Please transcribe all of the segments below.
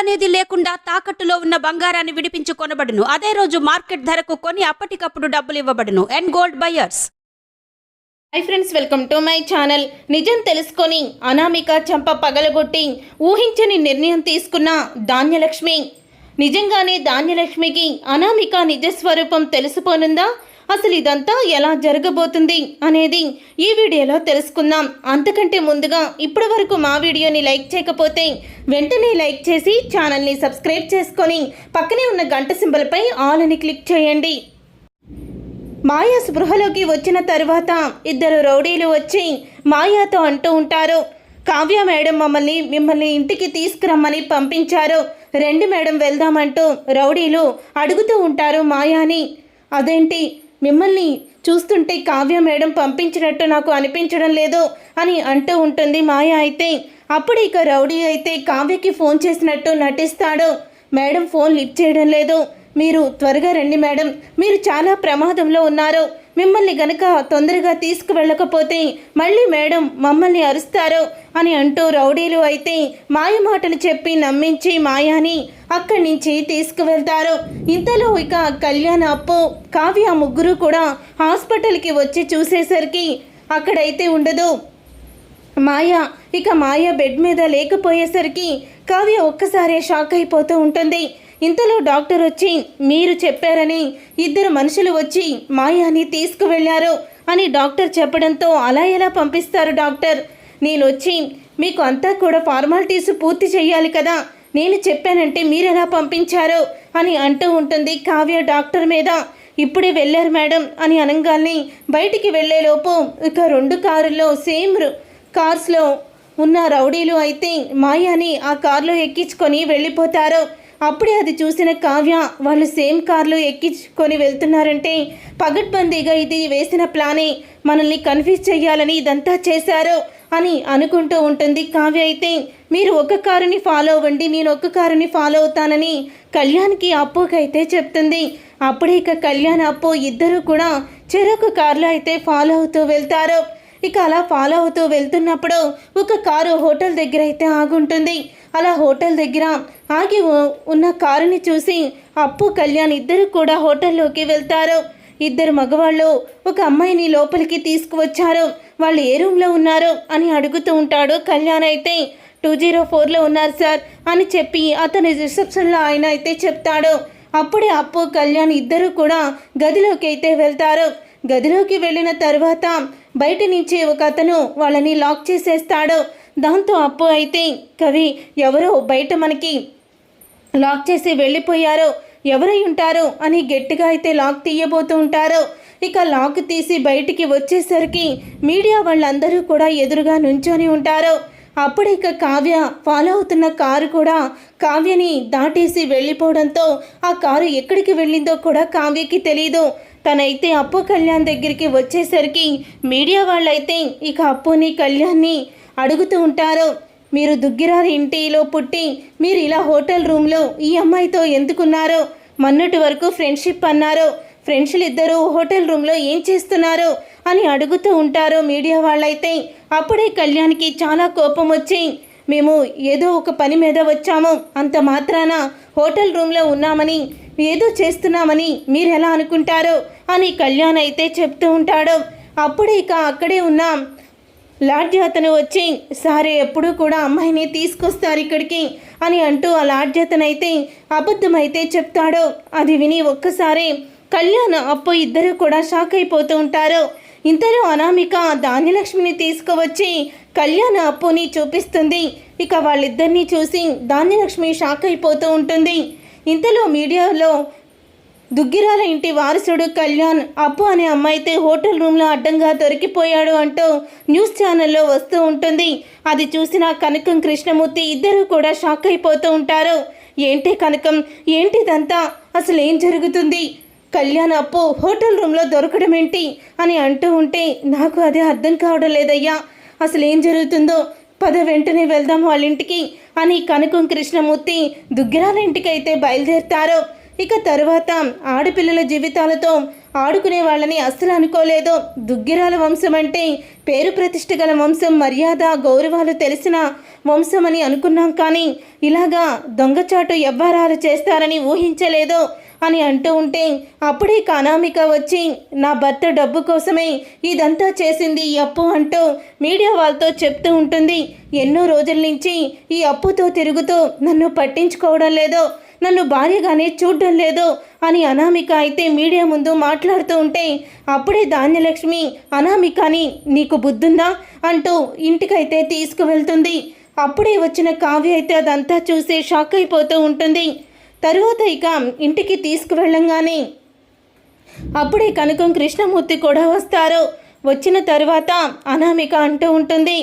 అనేది లేకుండా తాకట్టులో ఉన్న బంగారాన్ని విడిపించి కొనబడును అదే రోజు మార్కెట్ ధరకు కొని అప్పటికప్పుడు డబ్బులు ఇవ్వబడును. And gold buyers hi friends welcome to my channel నిజం తెలుసుకొని అనామిక చంప పగలగొట్టి ఊహించని నిర్ణయం తీసుకున్న ధాన్యలక్ష్మి. నిజంగానే ధాన్యలక్ష్మికి అనామిక నిజ స్వరూపం తెలిసిపోనుందా అసలు ఇదంతా ఎలా జరగబోతుంది అనేది ఈ వీడియోలో తెలుసుకుందాం. అంతకంటే ముందుగా ఇప్పటి వరకు మా వీడియోని లైక్ చేయకపోతే వెంటనే లైక్ చేసి ఛానల్ని సబ్స్క్రైబ్ చేసుకొని పక్కనే ఉన్న గంట సింబల్పై ఆల్ అని క్లిక్ చేయండి. మాయా స్పృహలోకి వచ్చిన తర్వాత ఇద్దరు రౌడీలు వచ్చి మాయాతో అంటూ ఉంటారు. కావ్య మేడం మమ్మల్ని మిమ్మల్ని ఇంటికి తీసుకురమ్మని పంపించారు. రండి మేడం వెళ్దామంటూ రౌడీలు అడుగుతూ ఉంటారు మాయాని. అదేంటి? మిమ్మల్ని చూస్తుంటే కావ్య మేడం పంపించినట్టు నాకు అనిపించడం లేదు అని అంటూ ఉంటుంది మాయ అయితే. అప్పుడు ఇక రౌడీ అయితే కావ్యకి ఫోన్ చేసినట్టు నటిస్తాడు. మేడం ఫోన్ లిఫ్ట్ చేయడం లేదు. మీరు త్వరగా రండి మేడం. మీరు చాలా ప్రమాదంలో ఉన్నారు. మిమ్మల్ని గనక తొందరగా తీసుకువెళ్ళకపోతే మళ్ళీ మేడం మమ్మల్ని అరుస్తారు అని అంటూ రౌడీలు అయితే మాయ మాటలు చెప్పి నమ్మించి మాయాని అక్కడి నుంచి తీసుకువెళ్తారు. ఇంతలో ఇక కళ్యాణ అప్పు కావ్య ముగ్గురు కూడా హాస్పిటల్కి వచ్చి చూసేసరికి అక్కడైతే ఉండదు. మాయ ఇక మాయ బెడ్ మీద లేకపోయేసరికి కావ్య ఒక్కసారే షాక్ అయిపోతూ ఉంటుంది. ఇంతలో డాక్టర్ వచ్చి మీరు చెప్పారని ఇద్దరు మనుషులు వచ్చి మాయాని తీసుకువెళ్ళారు అని డాక్టర్ చెప్పడంతో అలా ఎలా పంపిస్తారు డాక్టర్? నేను వచ్చి మీకు అంతా కూడా ఫార్మాలిటీస్ పూర్తి చేయాలి కదా. నేను చెప్పానంటే మీరు ఎలా పంపించారు? అని అంటూ ఉంటుంది కావ్య డాక్టర్ మీద. ఇప్పుడే వెళ్ళారు మేడం అని అనగానే బయటికి వెళ్ళేలోపు ఇక రెండు కారుల్లో సేమ్ కార్స్లో ఉన్న రౌడీలు అయితే మాయాని ఆ కార్లో ఎక్కించుకొని వెళ్ళిపోతారు. అప్పుడే అది చూసిన కావ్య వాళ్ళు సేమ్ కార్లో ఎక్కించుకొని వెళ్తున్నారంటే పగడ్బందీగా ఇది వేసిన ప్లానే మనల్ని కన్ఫ్యూజ్ చేయాలని ఇదంతా చేశారు అని అనుకుంటూ ఉంటుంది కావ్య అయితే మీరు ఒక కారుని ఫాలో అవ్వండి నేను ఒక కారుని ఫాలో అవుతానని కళ్యాణ్కి అప్పుకైతే చెప్తుంది. అప్పుడే ఇక కళ్యాణ్ అప్పు ఇద్దరు కూడా చెరొక కారులో అయితే ఫాలో అవుతూ వెళ్తారు. ఇక అలా ఫాలో అవుతూ వెళ్తున్నప్పుడు ఒక కారు హోటల్ దగ్గర అయితే ఆగుంటుంది. అలా హోటల్ దగ్గర ఆగి ఉన్న కారుని చూసి అప్పు కళ్యాణ్ ఇద్దరు కూడా హోటల్లోకి వెళ్తారు. ఇద్దరు మగవాళ్ళు ఒక అమ్మాయిని లోపలికి తీసుకువచ్చారు. వాళ్ళు ఏ రూమ్లో ఉన్నారు అని అడుగుతూ ఉంటాడు కళ్యాణ్ అయితే. టూ జీరో ఫోర్లో ఉన్నారు సార్ అని చెప్పి అతని రిసెప్షన్లో ఆయన అయితే చెప్తాడు. అప్పుడే అప్పు కళ్యాణ్ ఇద్దరు కూడా గదిలోకి అయితే వెళ్తారు. గదిలోకి వెళ్ళిన తర్వాత బయట నుంచి ఒక అతను వాళ్ళని లాక్ చేసేస్తాడు. దాంతో అప్పు అయితే కవి ఎవరో బయట మనకి లాక్ చేసి వెళ్ళిపోయారు. ఎవరై ఉంటారు అని గట్టిగా అయితే లాక్ తీయబోతూ ఉంటారు. ఇక లాక్ తీసి బయటికి వచ్చేసరికి మీడియా వాళ్ళందరూ కూడా ఎదురుగా నుంచొని ఉంటారు. అప్పుడు ఇక కావ్య ఫాలో అవుతున్న కారు కూడా కావ్యని దాటేసి వెళ్ళిపోవడంతో ఆ కారు ఎక్కడికి వెళ్ళిందో కూడా కావ్యకి తెలియదు తనైతే అప్పు కళ్యాణ్ దగ్గరికి వచ్చేసరికి మీడియా వాళ్ళైతే ఇక అప్పుని కళ్యాణ్ని అడుగుతూ ఉంటారు. మీరు దుగ్గిరారి ఇంటిలో పుట్టి మీరు ఇలా హోటల్ రూమ్లో ఈ అమ్మాయితో ఎందుకున్నారు? మొన్నటి వరకు ఫ్రెండ్షిప్ అన్నారు. ఫ్రెండ్స్లు ఇద్దరు హోటల్ రూమ్లో ఏం చేస్తున్నారు అని అడుగుతూ ఉంటారు మీడియా వాళ్ళైతే. అప్పుడే కళ్యాణ్కి చాలా కోపం వచ్చి మేము ఏదో ఒక పని మీద వచ్చాము. అంత మాత్రాన హోటల్ రూమ్లో ఉన్నామని ఏదో చేస్తున్నామని మీరు ఎలా అనుకుంటారు? అని కళ్యాణ్ అయితే చెప్తూ ఉంటాడు. అప్పుడే ఇక అక్కడే ఉన్నాం లాడ్జి అతను వచ్చి సారే ఎప్పుడూ కూడా అమ్మాయిని తీసుకొస్తారు ఇక్కడికి అని అంటూ ఆ లాడ్జి అతనైతే అబద్ధమైతే చెప్తాడు. అది విని ఒక్కసారి కళ్యాణ్ అప్పు ఇద్దరు కూడా షాక్ అయిపోతూ ఉంటారు. ఇంతలో అనామిక ధాన్యలక్ష్మిని తీసుకువచ్చి కళ్యాణ అప్పుని చూపిస్తుంది. ఇక వాళ్ళిద్దరినీ చూసి ధాన్యలక్ష్మి షాక్ అయిపోతూ ఉంటుంది. ఇంతలో మీడియాలో దుగ్గిరాల ఇంటి వారసుడు కళ్యాణ్ అప్పు అనే అమ్మాయితే హోటల్ రూమ్లో అడ్డంగా దొరికిపోయాడు అంటూ న్యూస్ ఛానల్లో వస్తూ ఉంటుంది. అది చూసిన కనకం కృష్ణమూర్తి ఇద్దరు కూడా షాక్ అయిపోతూ ఉంటారు. ఏంటి కనకం? ఏంటిదంతా? అసలు ఏం జరుగుతుంది? కళ్యాణ్ అప్పు హోటల్ రూమ్లో దొరకడం ఏంటి? అని అంటూ ఉంటే నాకు అదే అర్థం కావడం లేదయ్యా. అసలు ఏం జరుగుతుందో? పద వెంటనే వెళ్దాం వాళ్ళ ఇంటికి అని కనకం కృష్ణమూర్తి దుగ్గిరాల ఇంటికి అయితే బయలుదేరుతారు. ఇక తరువాత ఆడపిల్లల జీవితాలతో ఆడుకునే వాళ్ళని అస్సలు అనుకోలేదు. దుగ్గిరాల వంశం అంటే పేరు ప్రతిష్ట గల వంశం మర్యాద గౌరవాలు తెలిసిన వంశం అని అనుకున్నాం కానీ ఇలాగా దొంగచాటు ఎవ్వరాలు చేస్తారని ఊహించలేదు. అని అంటూ ఉంటే అప్పుడే కానామిక వచ్చి నా భర్త డబ్బు కోసమే ఇదంతా చేసింది ఈ అప్పు అంటూ మీడియా వాళ్ళతో చెప్తూ ఉంటుంది. ఎన్నో రోజుల నుంచి ఈ అప్పుతో తిరుగుతూ నన్ను పట్టించుకోవడం లేదు నన్ను భార్యగానే చూడడం లేదు అని అనామిక అయితే మీడియా ముందు మాట్లాడుతూ ఉంటే అప్పుడే ధాన్యలక్ష్మి అనామికని నీకు బుద్ధుందా? అంటూ ఇంటికైతే తీసుకువెళ్తుంది. అప్పుడే వచ్చిన కావ్య అయితే అదంతా చూసి షాక్ అయిపోతూ ఉంటుంది. తరువాత ఇక ఇంటికి తీసుకువెళ్ళంగానే. అప్పుడే కనకం కృష్ణమూర్తి కూడా వస్తారు. వచ్చిన తర్వాత అనామిక అంటూ ఉంటుంది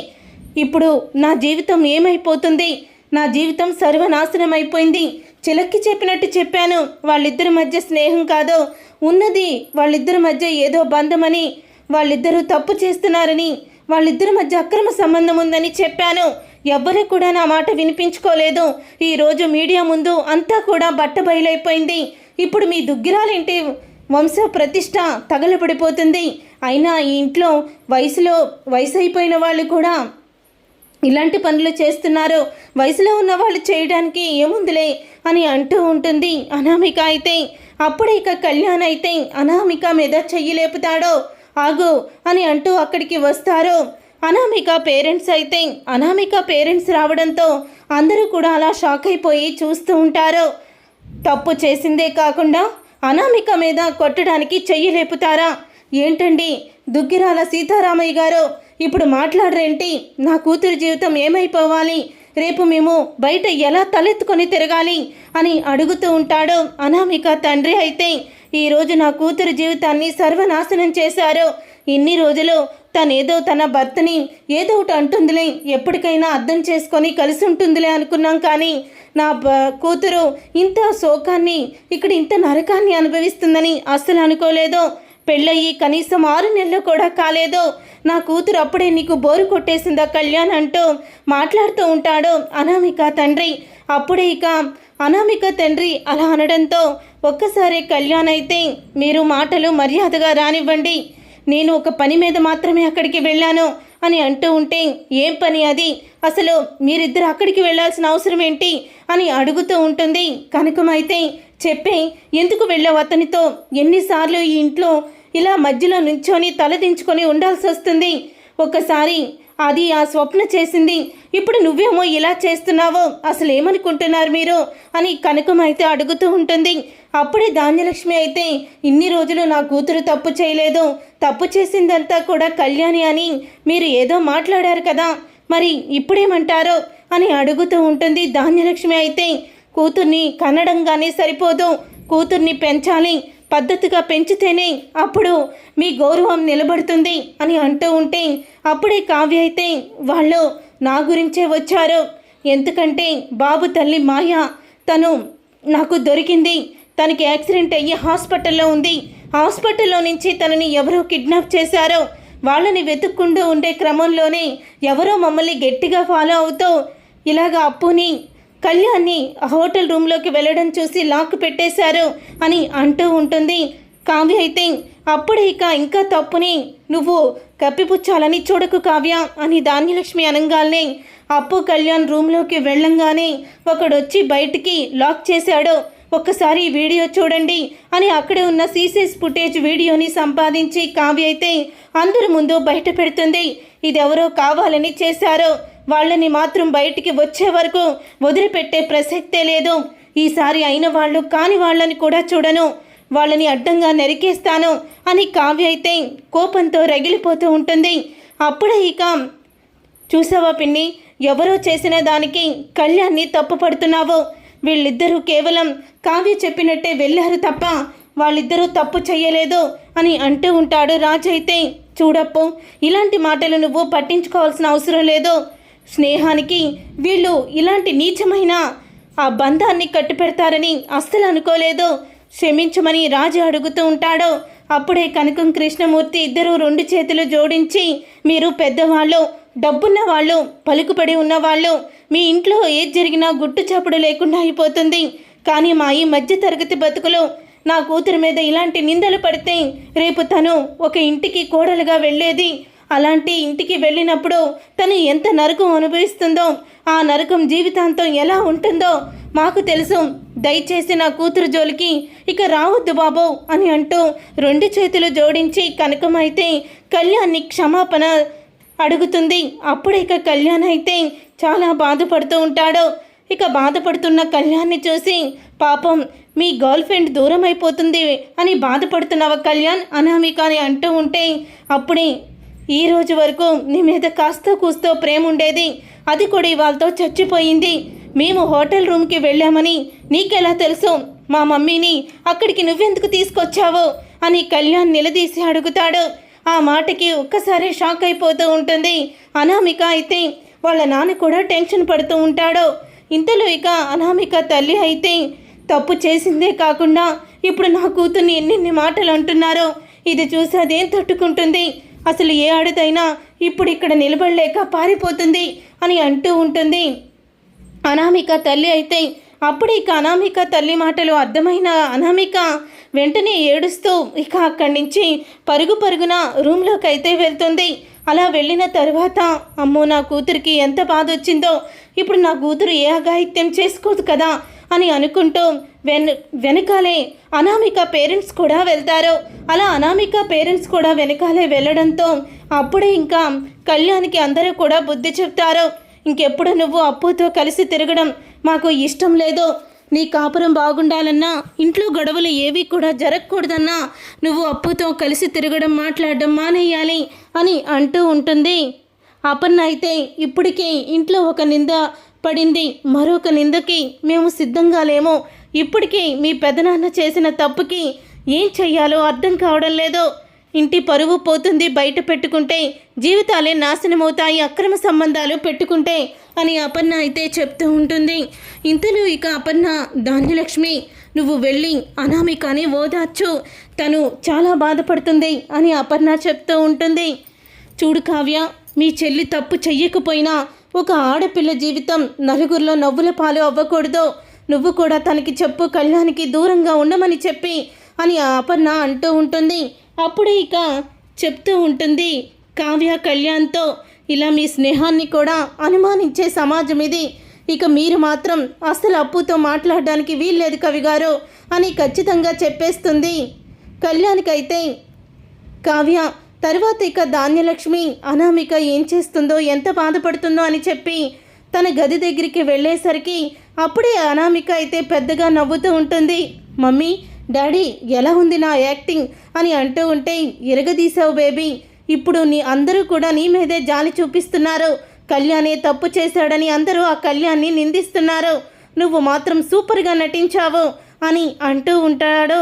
ఇప్పుడు నా జీవితం ఏమైపోతుంది? నా జీవితం సర్వనాశనం అయిపోయింది చిలక్కి చెప్పినట్టు చెప్పాను వాళ్ళిద్దరి మధ్య స్నేహం కాదు. ఉన్నది వాళ్ళిద్దరి మధ్య ఏదో బంధమని వాళ్ళిద్దరూ తప్పు చేస్తున్నారని వాళ్ళిద్దరి మధ్య అక్రమ సంబంధం ఉందని చెప్పాను. ఎవ్వరూ కూడా నా మాట వినిపించుకోలేదు. ఈరోజు మీడియా ముందు అంతా కూడా బట్ట బయలైపోయింది ఇప్పుడు మీ దుగ్గిరాలింటి? వంశ ప్రతిష్ట తగలబడిపోతుంది. అయినా ఈ ఇంట్లో వయసులో వయసు అయిపోయిన వాళ్ళు కూడా ఇలాంటి పనులు చేస్తున్నారు. వయసులో ఉన్న వాళ్ళు చేయడానికి ఏముందిలే అని అంటూ ఉంటుంది అనామిక అయితే. అప్పుడే ఇక కళ్యాణ్ అయితే అనామిక మీద చెయ్యి లేపుతాడో. ఆగు అని అంటూ అక్కడికి వస్తారు. అనామిక పేరెంట్స్ అయితే అనామిక పేరెంట్స్ రావడంతో అందరూ కూడా అలా షాక్ అయిపోయి చూస్తూ ఉంటారు. తప్పు చేసిందే కాకుండా అనామిక మీద కొట్టడానికి చెయ్యి లేపుతారా? ఏంటండి? దుగ్గిరాల సీతారామయ్య గారు ఇప్పుడు మాట్లాడరేంటి? నా కూతురి జీవితం ఏమైపోవాలి? రేపు మేము బయట ఎలా తలెత్తుకొని తిరగాలి అని అడుగుతూ ఉంటాడు. అనామిక తండ్రి అయితే ఈరోజు నా కూతురు జీవితాన్ని సర్వనాశనం చేశారు. ఇన్ని రోజులు తనేదో తన భర్తని ఏదో ఒకటి అంటుందిలే ఎప్పటికైనా అర్థం చేసుకొని కలిసి ఉంటుందిలే అనుకున్నాం కానీ నా బ కూతురు ఇంత శోకాన్ని ఇక్కడ ఇంత నరకాన్ని అనుభవిస్తుందని అస్సలు అనుకోలేదు. పెళ్ళయ్యి కనీసం ఆరు నెలలు కూడా కాలేదు. నా కూతురు అప్పుడే నీకు బోరు కొట్టేసిందా కళ్యాణ్ అంటూ మాట్లాడుతూ ఉంటాడు అనామిక తండ్రి. అప్పుడే ఇక అనామిక తండ్రి అలా అనడంతో ఒక్కసారి కళ్యాణ్ అయితే మీరు మాటలు మర్యాదగా రానివ్వండి. నేను ఒక పని మీద మాత్రమే అక్కడికి వెళ్ళాను అని అంటూ ఉంటే ఏం పని అది? అసలు మీరిద్దరు అక్కడికి వెళ్ళాల్సిన అవసరం ఏంటి? అని అడుగుతూ ఉంటుంది. కనకమైతే చెప్పే? ఎందుకు వెళ్ళావు అతనితో? ఎన్నిసార్లు ఈ ఇంట్లో ఇలా మధ్యలో నుంచొని తలదించుకొని ఉండాల్సి వస్తుంది. ఒకసారి అది ఆ స్వప్న చేసింది. ఇప్పుడు నువ్వేమో ఇలా చేస్తున్నావో. అసలు ఏమనుకుంటున్నారు మీరు? అని కనకం అయితే అడుగుతూ ఉంటుంది. అప్పుడే ధాన్యలక్ష్మి అయితే ఇన్ని రోజులు నా కూతురు తప్పు చేయలేదు. తప్పు చేసిందంతా కూడా కళ్యాణి అని మీరు ఏదో మాట్లాడారు కదా. మరి ఇప్పుడేమంటారో? అని అడుగుతూ ఉంటుంది ధాన్యలక్ష్మి అయితే. కూతుర్ని కన్నడంగానే సరిపోదు. కూతుర్ని పెంచాలి. పద్ధతిగా పెంచితేనే అప్పుడు మీ గౌరవం నిలబడుతుంది అని అంటూ ఉంటే అప్పుడే కావ్య అయితే వాళ్ళు నా గురించే వచ్చారు. ఎందుకంటే బాబు తల్లి మాయ. తను నాకు దొరికింది. తనకి యాక్సిడెంట్ అయ్యి హాస్పిటల్లో ఉంది. హాస్పిటల్లో నుంచి తనని ఎవరో కిడ్నాప్ చేశారో. వాళ్ళని వెతుక్కుంటూ ఉండే క్రమంలోనే ఎవరో మమ్మల్ని గట్టిగా ఫాలో అవుతూ ఇలాగ అప్పుని కళ్యాణ్ని హోటల్ రూమ్లోకి వెళ్ళడం చూసి లాక్ పెట్టేశారు అని అంటూ ఉంటుంది. కావ్య అయితే అప్పుడే ఇక ఇంకా తప్పుని నువ్వు కప్పిపుచ్చాలని చూడకు కావ్య అని ధాన్యలక్ష్మి అనగానే అప్పు కళ్యాణ్ రూమ్లోకి వెళ్ళంగానే ఒకడొచ్చి బయటికి లాక్ చేశాడు. ఒక్కసారి వీడియో చూడండి అని అక్కడే ఉన్న సీసీస్ ఫుటేజ్ వీడియోని సంపాదించి కావ్య అయితే అందరి ముందు బయట పెడుతుంది. ఇదెవరో కావాలని చేశారో. వాళ్ళని మాత్రం బయటికి వచ్చే వరకు వదిలిపెట్టే ప్రసక్తే లేదు. ఈసారి అయిన వాళ్ళు కాని వాళ్ళని కూడా చూడను. వాళ్ళని అడ్డంగా నరికేస్తాను అని కావ్య అయితే కోపంతో రగిలిపోతూ ఉంటుంది. అప్పుడే ఇక చూసావా పిన్ని ఎవరో చేసిన దానికి కళ్యాణ్ని తప్పుపడుతున్నావు వీళ్ళిద్దరూ కేవలం కావ్య చెప్పినట్టే వెళ్ళారు తప్ప వాళ్ళిద్దరూ తప్పు చేయలేదు అని అంటూ ఉంటాడు రాజు అయితే. చూడప్పు ఇలాంటి మాటలు నువ్వు పట్టించుకోవాల్సిన అవసరం లేదు. స్నేహానికి వీళ్ళు ఇలాంటి నీచమైన ఆ బంధాన్ని కట్టుపెడతారని అస్సలు అనుకోలేదు. క్షమించమని రాజు అడుగుతూ ఉంటాడు. అప్పుడే కనకం కృష్ణమూర్తి ఇద్దరు రెండు చేతులు జోడించి మీరు పెద్దవాళ్ళు డబ్బున్న వాళ్ళు పలుకుపడి ఉన్నవాళ్ళు మీ ఇంట్లో ఏది జరిగినా గుట్టు చప్పుడు లేకుండా అయిపోతుంది. కానీ మా ఈ మధ్య తరగతి బతుకులు నా కూతురు మీద ఇలాంటి నిందలు పడితే రేపు తను ఒక ఇంటికి కోడలుగా వెళ్ళేది. అలాంటి ఇంటికి వెళ్ళినప్పుడు తను ఎంత నరకం అనుభవిస్తుందో ఆ నరకం జీవితాంతం ఎలా ఉంటుందో మాకు తెలుసు. దయచేసి నా కూతురు జోలికి ఇక రావద్దు బాబు అని అంటూ రెండు చేతులు జోడించి కనకమైతే కళ్యాణ్ని క్షమాపణ అడుగుతుంది. అప్పుడు ఇక కళ్యాణ్ అయితే చాలా బాధపడుతూ ఉంటాడు. ఇక బాధపడుతున్న కళ్యాణ్ని చూసి పాపం మీ గర్ల్ ఫ్రెండ్ దూరం అయిపోతుంది అని బాధపడుతున్నావా కళ్యాణ్? అనామిక అని అంటూ ఉంటే అప్పుడే ఈ రోజు వరకు నీ మీద కాస్త కూస్తో ప్రేమ ఉండేది అది కూడా ఇవాళతో చచ్చిపోయింది. మేము హోటల్ రూమ్కి వెళ్ళామని నీకెలా తెలుసు? మా మమ్మీని అక్కడికి నువ్వెందుకు తీసుకొచ్చావు? అని కళ్యాణ్ నిలదీసి అడుగుతాడు. ఆ మాటకి ఒక్కసారి షాక్ అయిపోతూ ఉంటుంది. అనామిక అయితే వాళ్ళ నాన్న కూడా టెన్షన్ పడుతూ ఉంటాడు. ఇంతలో ఇక అనామిక తల్లి అయితే తప్పు చేసిందే కాకుండా ఇప్పుడు నా కూతుర్ని ఎన్నెన్ని మాటలు అంటున్నారో? ఇది చూసి అదేం తట్టుకుంటుంది? అసలు ఏ ఆడదైనా ఇప్పుడు ఇక్కడ నిలబడలేక పారిపోతుంది అని అంటూ ఉంటుంది. అనామిక తల్లి అయితే అప్పుడు ఇక అనామిక తల్లి మాటలు అర్థమైన అనామిక వెంటనే ఏడుస్తూ ఇక అక్కడి నుంచి పరుగు పరుగున రూమ్లోకి అయితే వెళ్తుంది. అలా వెళ్ళిన తర్వాత అమ్మో నా కూతురికి ఎంత బాధ వచ్చిందో ఇప్పుడు నా కూతురు ఏ అఘాయిత్యం చేసుకోదు కదా అని అనుకుంటూ వెన్ వెనకాలే అనామిక పేరెంట్స్ కూడా వెళ్తారు. అలా అనామిక పేరెంట్స్ కూడా వెనకాలే వెళ్ళడంతో అప్పుడే ఇంకా కళ్యాణ్కి అందరూ కూడా బుద్ధి చెప్తారు. ఇంకెప్పుడు నువ్వు అప్పుతో కలిసి తిరగడం మాకు ఇష్టం లేదు. నీ కాపురం బాగుండాలన్నా ఇంట్లో గొడవలు ఏవి కూడా జరగకూడదన్నా నువ్వు అప్పుతో కలిసి తిరగడం మాట్లాడడం మానేయాలి అని అంటూ ఉంటుంది. అపర్ణ అయితే ఇప్పటికే ఇంట్లో ఒక నింద పడింది మరొక నిందకి మేము సిద్ధంగా లేము ఇప్పటికే మీ పెదనాన్న చేసిన తప్పుకి ఏం చెయ్యాలో అర్థం కావడం లేదు. ఇంటి పరువు పోతుంది బయట పెట్టుకుంటే జీవితాలే నాశనమవుతాయి అక్రమ సంబంధాలు పెట్టుకుంటే అని అపర్ణ అయితే చెప్తూ ఉంటుంది. ఇంతలో ఇక అపర్ణ ధాన్యలక్ష్మి నువ్వు వెళ్ళి అనామికని ఓదార్చు. తను చాలా బాధపడుతుంది అని అపర్ణ చెప్తూ ఉంటుంది. చూడు కావ్య మీ చెల్లి తప్పు చెయ్యకపోయినా ఒక ఆడపిల్ల జీవితం నలుగురిలో నవ్వుల పాలు అవ్వకూడదు. నువ్వు కూడా తనకి చెప్పు కళ్యాణికి దూరంగా ఉండమని చెప్పి అని అపర్ణ అంటూ ఉంటుంది. అప్పుడే ఇక చెప్తూ ఉంటుంది కావ్య కళ్యాణ్తో ఇలా మీ స్నేహాన్ని కూడా అనుమానించే సమాజం ఇది. ఇక మీరు మాత్రం అసలు అప్పుతో మాట్లాడడానికి వీల్లేదు కవి గారు అని ఖచ్చితంగా చెప్పేస్తుంది. కళ్యాణ్కైతే కావ్య తర్వాత ఇక ధాన్యలక్ష్మి అనామిక ఏం చేస్తుందో ఎంత బాధపడుతుందో అని చెప్పి తన గది దగ్గరికి వెళ్ళేసరికి అప్పుడే అనామిక అయితే పెద్దగా నవ్వుతూ ఉంటుంది. మమ్మీ డాడీ ఎలా ఉంది నా యాక్టింగ్? అని అంటూ ఉంటే ఇరగదీసావు బేబీ ఇప్పుడు నీ అందరూ కూడా నీ మీదే జాలి చూపిస్తున్నారు. కళ్యాణే తప్పు చేశాడని అందరూ ఆ కళ్యాణ్ని నిందిస్తున్నారు. నువ్వు మాత్రం సూపర్గా నటించావు అని అంటూ ఉంటాడు.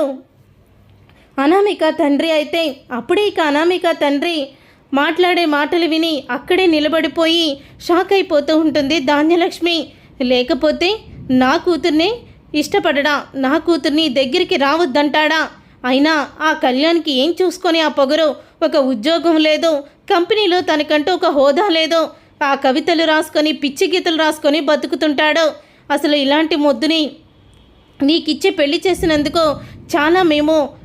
అనామిక తండ్రి అయితే అప్పుడే ఇక అనామిక తండ్రి మాట్లాడే మాటలు విని అక్కడే నిలబడిపోయి షాక్ అయిపోతూ ఉంటుంది ధాన్యలక్ష్మి. లేకపోతే నా కూతుర్నే ఇష్టపడడా? నా కూతుర్ని దగ్గరికి రావద్దంటాడా? అయినా ఆ కళ్యాణ్కి ఏం చూసుకొని ఆ పొగరు? ఒక ఉద్యోగం లేదు. కంపెనీలో తనకంటూ ఒక హోదా లేదు. ఆ కవితలు రాసుకొని పిచ్చి గీతలు రాసుకొని బతుకుతుంటాడు. అసలు ఇలాంటి మొద్దుని నీకిచ్చి పెళ్ళి చేసినందుకు చాలా మేము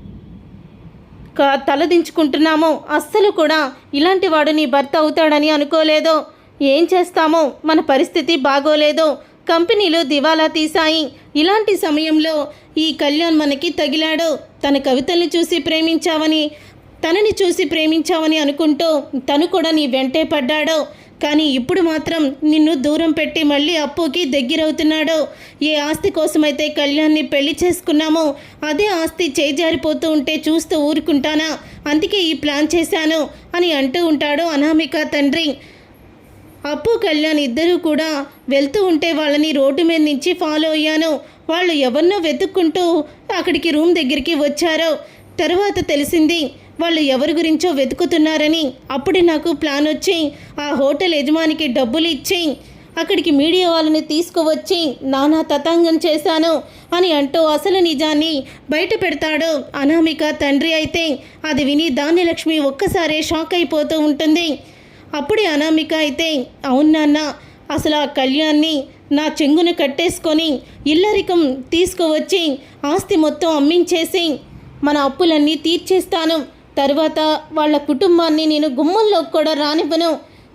తలదించుకుంటున్నామో అస్సలు కూడా ఇలాంటి వాడు నీ భర్త అవుతాడని అనుకోలేదో ఏం చేస్తామో మన పరిస్థితి బాగోలేదో కంపెనీలు దివాలా తీశాయి ఇలాంటి సమయంలో ఈ కళ్యాణ్ మనకి తగిలాడు తన కవితల్ని చూసి ప్రేమించావని తనని చూసి ప్రేమించావని అనుకుంటూ తను కూడా నీ వెంటే పడ్డాడు కానీ ఇప్పుడు మాత్రం నిన్ను దూరం పెట్టి మళ్ళీ అప్పుకి దగ్గరవుతున్నాడో. ఏ ఆస్తి కోసమైతే కళ్యాణ్ని పెళ్ళి చేసుకున్నామో అదే ఆస్తి చేజారిపోతూ ఉంటే చూస్తూ ఊరుకుంటానా? అందుకే ఈ ప్లాన్ చేశాను అని అంటూ ఉంటాడు అనామిక తండ్రి. అప్పు కళ్యాణ్ ఇద్దరూ కూడా వెళ్తూ ఉంటే వాళ్ళని రోడ్డు మీద నుంచి ఫాలో అయ్యాను. వాళ్ళు ఎవరినో వెతుక్కుంటూ అక్కడికి రూమ్ దగ్గరికి వచ్చారో. తర్వాత తెలిసింది వాళ్ళు ఎవరి గురించో వెతుకుతున్నారని. అప్పుడు నాకు ప్లాన్ వచ్చి ఆ హోటల్ యజమానికి డబ్బులు ఇచ్చి అక్కడికి మీడియా వాళ్ళని తీసుకువచ్చి నానా తతంగం చేశాను అని అంటూ అసలు నిజాన్ని బయట పెడతాడు. అనామిక తండ్రి అయితే అది విని ధాన్యలక్ష్మి ఒక్కసారే షాక్ అయిపోతూ ఉంటుంది. అప్పుడే అనామిక అయితే అవును నాన్న అసలు ఆ కళ్యాణ్ని నా చెంగును కట్టేసుకొని ఇల్లరికం తీసుకువచ్చి ఆస్తి మొత్తం అమ్మించేసి మన అప్పులన్నీ తీర్చేస్తాను. తర్వాత వాళ్ళ కుటుంబాన్ని నేను గుమ్మంలోకి కూడా రానివ్వను.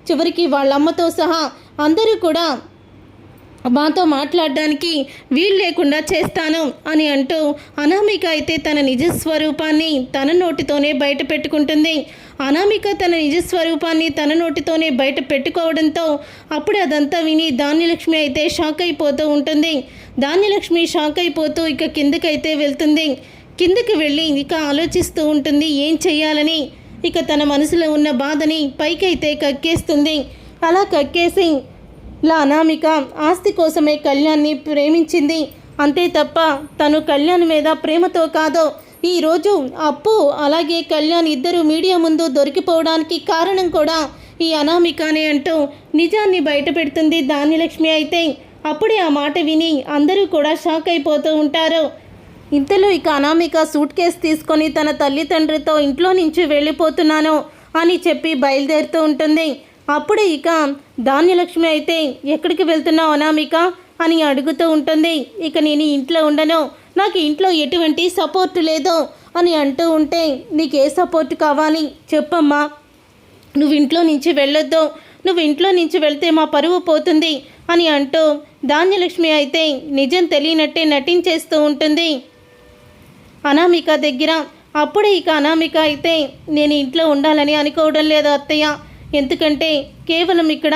చివరికి వాళ్ళ అమ్మతో సహా అందరూ కూడా మాతో మాట్లాడడానికి వీలు లేకుండా చేస్తాను అని అంటూ అనామిక అయితే తన నిజ స్వరూపాన్ని తన నోటితోనే బయట పెట్టుకుంటుంది. అనామిక తన నిజ స్వరూపాన్ని తన నోటితోనే బయట పెట్టుకోవడంతో అప్పుడు అదంతా విని ధాన్యలక్ష్మి అయితే షాక్ అయిపోతూ ఉంటుంది. ధాన్యలక్ష్మి షాక్ అయిపోతూ ఇక కిందకైతే వెళ్తుంది. కిందకి వెళ్ళి ఇక ఆలోచిస్తూ ఉంటుంది ఏం చెయ్యాలని. ఇక తన మనసులో ఉన్న బాధని పైకైతే కక్కేస్తుంది. అలా కక్కేసి లా అనామిక ఆస్తి కోసమే కళ్యాణ్ని ప్రేమించింది. అంతే తప్ప తను కళ్యాణ్ మీద ప్రేమతో కాదో. ఈరోజు అప్పు అలాగే కళ్యాణ్ ఇద్దరు మీడియా ముందు దొరికిపోవడానికి కారణం కూడా ఈ అనామికనే అంటూ నిజాన్ని బయట పెడుతుంది ధాన్యలక్ష్మి అయితే. అప్పుడే ఆ మాట విని అందరూ కూడా షాక్ అయిపోతూ ఉంటారు. ఇంతలో ఇక అనామిక సూట్ కేసు తీసుకొని తన తల్లిదండ్రితో ఇంట్లో నుంచి వెళ్ళిపోతున్నాను అని చెప్పి బయలుదేరుతూ ఉంటుంది. అప్పుడు ఇక ధాన్యలక్ష్మి అయితే ఎక్కడికి వెళ్తున్నావు అనామిక? అని అడుగుతూ ఉంటుంది. ఇక నేను ఇంట్లో ఉండను. నాకు ఇంట్లో ఎటువంటి సపోర్ట్ లేదు అని అంటూ ఉంటే నీకు ఏ సపోర్ట్ కావాలి? చెప్పమ్మా. నువ్వు ఇంట్లో నుంచి వెళ్ళొద్దు. నువ్వు ఇంట్లో నుంచి వెళ్తే మా పరువు పోతుంది అని అంటూ ధాన్యలక్ష్మి అయితే నిజం తెలియనట్టే నటించేస్తూ ఉంటుంది. అనామిక దగ్గర. అప్పుడే ఇక అనామిక అయితే నేను ఇంట్లో ఉండాలని అనుకోవడం లేదు అత్తయ్య. ఎందుకంటే కేవలం ఇక్కడ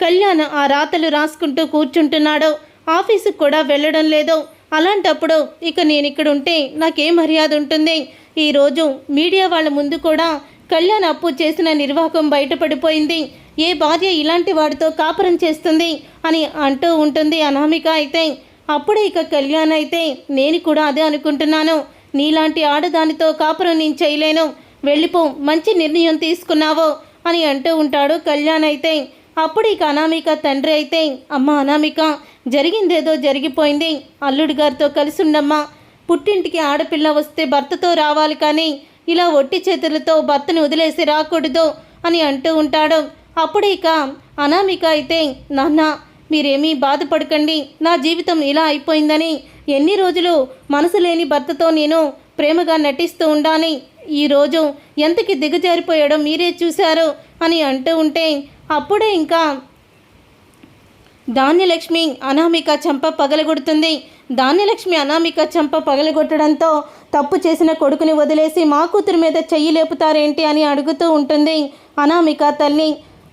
కళ్యాణ్ ఆ రాతలు రాసుకుంటూ కూర్చుంటున్నాడు. ఆఫీసుకు కూడా వెళ్ళడం లేదు. అలాంటప్పుడు ఇక నేను ఇక్కడ ఉంటే నాకేం మర్యాద ఉంటుంది? ఈరోజు మీడియా వాళ్ళ ముందు కూడా కళ్యాణ్ అప్పు చేసిన నిర్వాహకం బయటపడిపోయింది. ఏ భార్య ఇలాంటి వాడితో కాపురం చేస్తుంది? అని అంటూ ఉంటుంది అనామిక అయితే. అప్పుడే ఇక కళ్యాణ్ అయితే నేను కూడా అదే అనుకుంటున్నాను. నీలాంటి ఆడదానితో కాపురం నేను చేయలేను. వెళ్ళిపో మంచి నిర్ణయం తీసుకున్నావో అని అంటూ ఉంటాడు కళ్యాణ్ అయితే. అప్పుడు ఇక అనామిక తండ్రి అయితే అమ్మ అనామిక జరిగిందేదో జరిగిపోయింది. అల్లుడి గారితో కలిసి ఉండమ్మా పుట్టింటికి ఆడపిల్ల వస్తే భర్తతో రావాలి కానీ ఇలా ఒట్టి చేతులతో భర్తను వదిలేసి రాకూడదు అని అంటూ ఉంటాడు. అప్పుడు ఇక అనామిక అయితే నాన్న మీరేమీ బాధపడకండి. నా జీవితం ఇలా అయిపోయిందని ఎన్ని రోజులు మనసు లేని భర్తతో నేను ప్రేమగా నటిస్తూ ఉండాలి ఈరోజు ఎంతకి దిగజారిపోయాడో మీరే చూశారు అని అంటూ ఉంటే అప్పుడే ఇంకా ధాన్యలక్ష్మి అనామిక చంప పగలగొడుతుంది. ధాన్యలక్ష్మి అనామిక చంప పగలగొట్టడంతో తప్పు చేసిన కొడుకుని వదిలేసి మా కూతురు మీద చెయ్యి లేపుతారేంటి అని అడుగుతూ ఉంటుంది అనామిక తల్లి.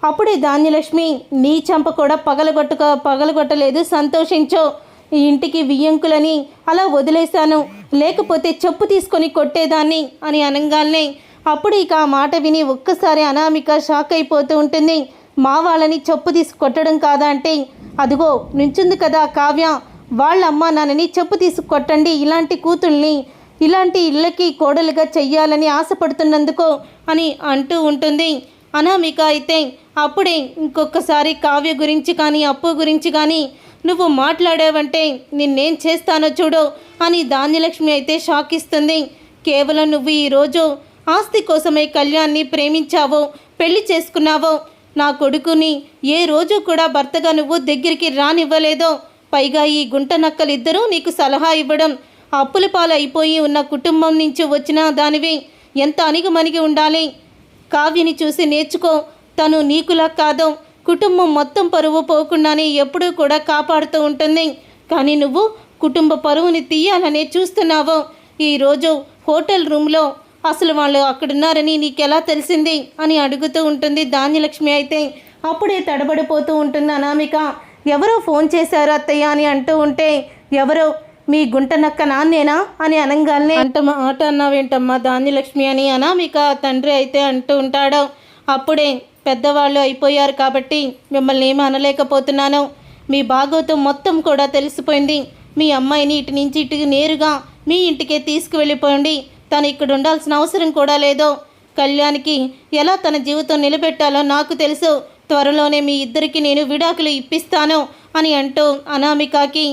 అప్పుడే ధాన్యలక్ష్మి నీ చంప కూడా పగలగొట్టుక పగలగొట్టలేదు సంతోషించో. ఈ ఇంటికి వియ్యంకులని అలా వదిలేశాను. లేకపోతే చెప్పు తీసుకొని కొట్టేదాన్ని అని అనగానే అప్పుడు ఇక ఆ మాట విని ఒక్కసారి అనామిక షాక్ అయిపోతూ ఉంటుంది. మా వాళ్ళని చెప్పు తీసి కొట్టడం కాదా అంటే అదిగో నుంచుంది కదా కావ్య. వాళ్ళ అమ్మ నాన్నని చెప్పు తీసి కొట్టండి ఇలాంటి కూతుల్ని ఇలాంటి ఇళ్ళకి కోడలుగా చెయ్యాలని ఆశపడుతున్నందుకు అని అంటూ ఉంటుంది. అనామిక అయితే అప్పుడే ఇంకొకసారి కావ్య గురించి కానీ అప్పు గురించి కానీ నువ్వు మాట్లాడావంటే నిన్నేం చేస్తానో చూడు అని ధాన్యలక్ష్మి అయితే షాక్ ఇస్తుంది కేవలం నువ్వు ఈరోజు ఆస్తి కోసమే కళ్యాణ్ని ప్రేమించావో పెళ్ళి చేసుకున్నావో నా కొడుకుని ఏ రోజు కూడా భర్తగా నువ్వు దగ్గరికి రానివ్వలేదో పైగా ఈ గుంట నక్కలిద్దరూ నీకు సలహా ఇవ్వడం అప్పుల పాలైపోయి ఉన్న కుటుంబం నుంచి వచ్చిన దానివి ఎంత అణిగమణిగి ఉండాలి? కావ్యని చూసి నేర్చుకో తను నీకులా కాదో కుటుంబం మొత్తం పరువు పోకుండానే ఎప్పుడూ కూడా కాపాడుతూ ఉంటుంది. కానీ నువ్వు కుటుంబ పరువుని తీయాలనే చూస్తున్నావు. ఈరోజు హోటల్ రూమ్లో అసలు వాళ్ళు అక్కడున్నారని నీకెలా తెలిసింది? అని అడుగుతూ ఉంటుంది ధాన్యలక్ష్మి అయితే. అప్పుడే తడబడిపోతూ ఉంటుంది అనామిక. ఎవరో ఫోన్ చేశారు అత్తయ్య అని అంటూ ఉంటే ఎవరో మీ గుంట నక్క నాన్నేనా అని అనగానే అంట మాట అన్నావేంటమ్మా ధాన్యలక్ష్మి అని అనామిక తండ్రి అయితే అంటూ ఉంటాడు. అప్పుడే పెద్దవాళ్ళు అయిపోయారు కాబట్టి మిమ్మల్ని ఏమీ అనలేకపోతున్నాను. మీ భాగవతం మొత్తం కూడా తెలిసిపోయింది. మీ అమ్మాయిని ఇటు నుంచి ఇటుకి నేరుగా మీ ఇంటికే తీసుకువెళ్ళిపోండి. తను ఇక్కడ ఉండాల్సిన అవసరం కూడా లేదు. కళ్యాణ్కి ఎలా తన జీవితం నిలబెట్టాలో నాకు తెలుసు. త్వరలోనే మీ ఇద్దరికి నేను విడాకులు ఇప్పిస్తాను అని అంటూ అనామికకి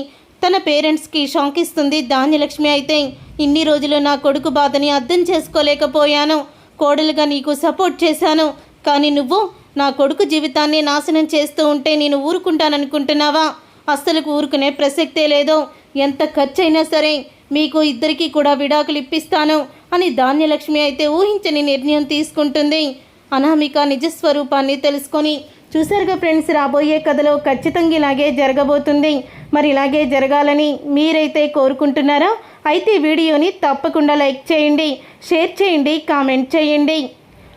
తన పేరెంట్స్కి షాక్ ఇస్తుంది ధాన్యలక్ష్మి అయితే. ఇన్ని రోజులు నా కొడుకు బాధని అర్థం చేసుకోలేకపోయాను. కోడలుగా నీకు సపోర్ట్ చేశాను. కానీ నువ్వు నా కొడుకు జీవితాన్ని నాశనం చేస్తూ ఉంటే నేను ఊరుకుంటాననుకుంటున్నావా? అస్సలు ఊరుకునే ప్రసక్తే లేదు. ఎంత ఖర్చైనా సరే మీకు ఇద్దరికీ కూడా విడాకులు ఇప్పిస్తాను అని ధాన్యలక్ష్మి అయితే ఊహించని నిర్ణయం తీసుకుంటుంది. అనామిక నిజస్వరూపాన్ని తెలుసుకొని చూసారుగా ఫ్రెండ్స్ రాబోయే కథలో ఖచ్చితంగా ఇలాగే జరగబోతుంది. మరి ఇలాగే జరగాలని మీరైతే కోరుకుంటున్నారా? అయితే వీడియోని తప్పకుండా లైక్ చేయండి షేర్ చేయండి కామెంట్ చేయండి.